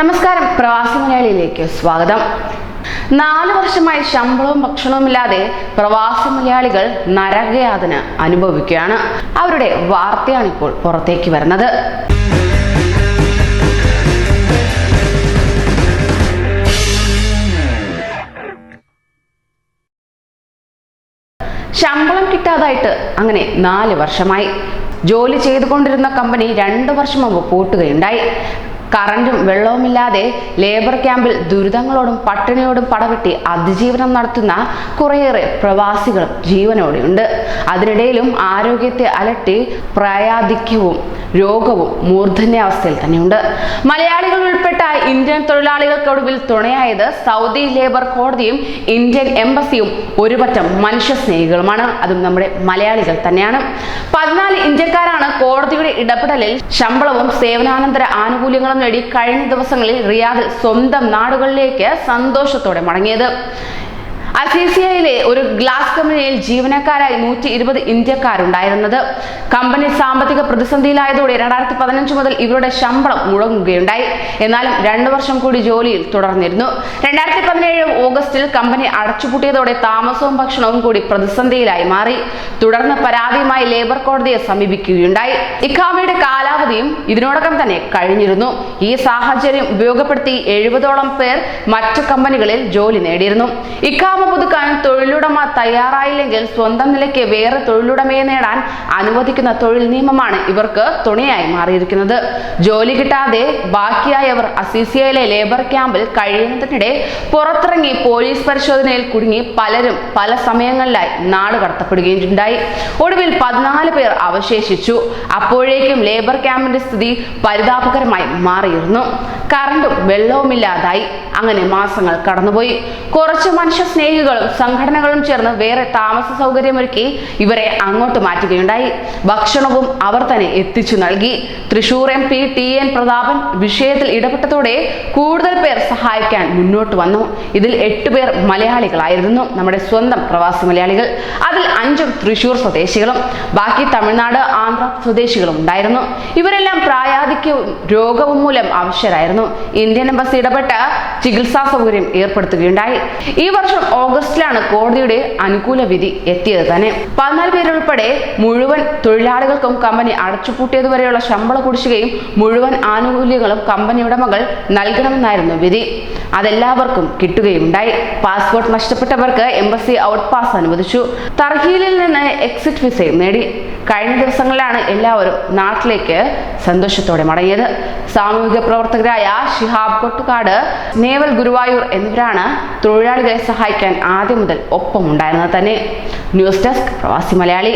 നമസ്കാരം. പ്രവാസി മലയാളിയിലേക്ക് സ്വാഗതം. നാല് വർഷമായി ശമ്പളവും ഭക്ഷണവുമില്ലാതെ പ്രവാസി മലയാളികൾ നരകയാതന അനുഭവിക്കുകയാണ്. അവരുടെ വാർത്തയാണ് ഇപ്പോൾ പുറത്തേക്ക് വരുന്നത്. ശമ്പളം കിട്ടാതായിട്ട് അങ്ങനെ നാല് വർഷമായി. ജോലി ചെയ്തുകൊണ്ടിരുന്ന കമ്പനി രണ്ട് വർഷം മുമ്പ് പൂട്ടുകയുണ്ടായി. കറണ്ടും വെള്ളവുമില്ലാതെ ലേബർ ക്യാമ്പിൽ ദുരിതങ്ങളോടും പട്ടിണിയോടും പടവെട്ടി അതിജീവനം നടത്തുന്ന കുറേയേറെ പ്രവാസികളും ജീവനോടെയുണ്ട്. അതിനിടയിലും ആരോഗ്യത്തെ അലട്ടി പ്രായാധിക്യവും രോഗവും മൂർധന്യാവസ്ഥയിൽ തന്നെയുണ്ട്. മലയാളികൾ ഉൾപ്പെട്ട ഇന്ത്യൻ തൊഴിലാളികൾക്കൊടുവിൽ തുണയായത് സൗദി ലേബർ കോടതിയും ഇന്ത്യൻ എംബസിയും ഒരുപറ്റം മനുഷ്യ സ്നേഹികളുമാണ് അതും നമ്മുടെ മലയാളികൾ തന്നെയാണ്. പതിനാല് ഇന്ത്യക്കാരാണ് കോടതിയുടെ ഇടപെടലിൽ ശമ്പളവും സേവനാനന്തര ആനുകൂല്യങ്ങളും നേടി കഴിഞ്ഞ ദിവസങ്ങളിൽ റിയാദിൽ സ്വന്തം നാടുകളിലേക്ക് സന്തോഷത്തോടെ മടങ്ങിയത്. അസീസിയയിലെ ഒരു ഗ്ലാസ് കമ്പനിയിൽ ജീവനക്കാരായി നൂറ്റി ഇരുപത് ഇന്ത്യക്കാരുണ്ടായിരുന്നത്. കമ്പനി സാമ്പത്തിക പ്രതിസന്ധിയിലായതോടെ രണ്ടായിരത്തി പതിനഞ്ച് മുതൽ ഇവരുടെ ശമ്പളം മുടങ്ങുകയുണ്ടായി എന്നാലും രണ്ടു വർഷം കൂടി ജോലിയിൽ തുടർന്നിരുന്നു. രണ്ടായിരത്തി പതിനേഴ് ഓഗസ്റ്റിൽ കമ്പനി അടച്ചുപൂട്ടിയതോടെ താമസവും ഭക്ഷണവും കൂടി പ്രതിസന്ധിയിലായി മാറി. തുടർന്ന് പരാതിയുമായി ലേബർ കോടതിയെ സമീപിക്കുകയുണ്ടായി. ഇഖാമയുടെ കാലാവധിയും ഇതിനോടകം തന്നെ കഴിഞ്ഞിരുന്നു. ഈ സാഹചര്യം ഉപയോഗപ്പെടുത്തി എഴുപതോളം പേർ മറ്റു കമ്പനികളിൽ ജോലി നേടിയിരുന്നു. ഇഖാമ പുതുക്കാൻ തൊഴിലുടമ തയ്യാറായില്ലെങ്കിൽ സ്വന്തം നിലയ്ക്ക് വേറെ തൊഴിലുടമയെ നേടാൻ അനുവദിക്കുന്ന തൊഴിൽ നിയമമാണ് ഇവർക്ക് തുണയായി മാറിയിരിക്കുന്നത്. ജോലി കിട്ടാതെ ബാക്കിയായവർ അസീസിയയിലെ ലേബർ ക്യാമ്പിൽ കഴിയുന്നതിനിടെ പുറത്തിറങ്ങി പോലീസ് പരിശോധനയിൽ കുടുങ്ങി പലരും പല സമയങ്ങളിലായി നാട് കടത്തപ്പെടുകയുണ്ടായി. ഒടുവിൽ പതിനാല് പേർ അവശേഷിച്ചു. അപ്പോഴേക്കും ലേബർ ക്യാമ്പിന്റെ സ്ഥിതി പരിതാപകരമായി മാറിയിരുന്നു. കറണ്ടും വെള്ളവുമില്ലാതായി. അങ്ങനെ മാസങ്ങൾ കടന്നുപോയി. കുറച്ച് മനുഷ്യ സ്നേഹികളും സംഘടനകളും ചേർന്ന് വേറെ താമസ സൗകര്യമൊരുക്കി ഇവരെ അങ്ങോട്ട് മാറ്റുകയുണ്ടായി. ഭക്ഷണവും അവർ തന്നെ എത്തിച്ചു നൽകി. Thrissur M P T N Prathapan വിഷയത്തിൽ ഇടപെട്ടതോടെ കൂടുതൽ പേർ സഹായിക്കാൻ മുന്നോട്ട് വന്നു. ഇതിൽ എട്ടുപേർ മലയാളികളായിരുന്നു. നമ്മുടെ സ്വന്തം പ്രവാസി മലയാളികൾ. അതിൽ അഞ്ചും തൃശൂർ സ്വദേശികളും. ബാക്കി തമിഴ്നാട് ആന്ധ്ര സ്വദേശികളും ഉണ്ടായിരുന്നു. ഇവരെല്ലാം പ്രായാധിക്യവും രോഗവും മൂലം അവശരായിരുന്നു. ഇന്ത്യൻ എംബസി ഇടപെട്ട ചികിത്സാ സൗകര്യം ഏർപ്പെടുത്തുകയുണ്ടായി. ഈ വർഷം ഓഗസ്റ്റിലാണ് കോടതിയുടെ അനുകൂല വിധി എത്തിയത് തന്നെ. പതിനാല് പേരുൾപ്പെടെ മുഴുവൻ തൊഴിലാളികൾക്കും കമ്പനി അടച്ചുപൂട്ടിയതുവരെയുള്ള ശമ്പള കുടിശ്ശികയും മുഴുവൻ ആനുകൂല്യങ്ങളും കമ്പനി ഉടമകൾ നൽകണമെന്നായിരുന്നു വിധി. അതെല്ലാവർക്കും കിട്ടുകയുണ്ടായി പാസ്പോർട്ട് നഷ്ടപ്പെട്ടവർക്ക് എംബസി ഔട്ട് പാസ് അനുവദിച്ചു. തർഹീലിൽ നിന്ന് എക്സിറ്റ് വിസയും നേടി. കഴിഞ്ഞ ദിവസങ്ങളിലാണ് എല്ലാവരും നാട്ടിലേക്ക് സന്തോഷത്തോടെ മടങ്ങിയത്. സാമൂഹിക പ്രവർത്തകരായ ഷിഹാബ് കൊട്ടുകാട് നേവൽ ഗുരുവായൂർ എന്നിവരാണ് തൊഴിലാളികളെ സഹായിക്കാൻ ആദ്യം മുതൽ ഒപ്പമുണ്ടായിരുന്നത് തന്നെ. ന്യൂസ് ഡെസ്ക് പ്രവാസി മലയാളി.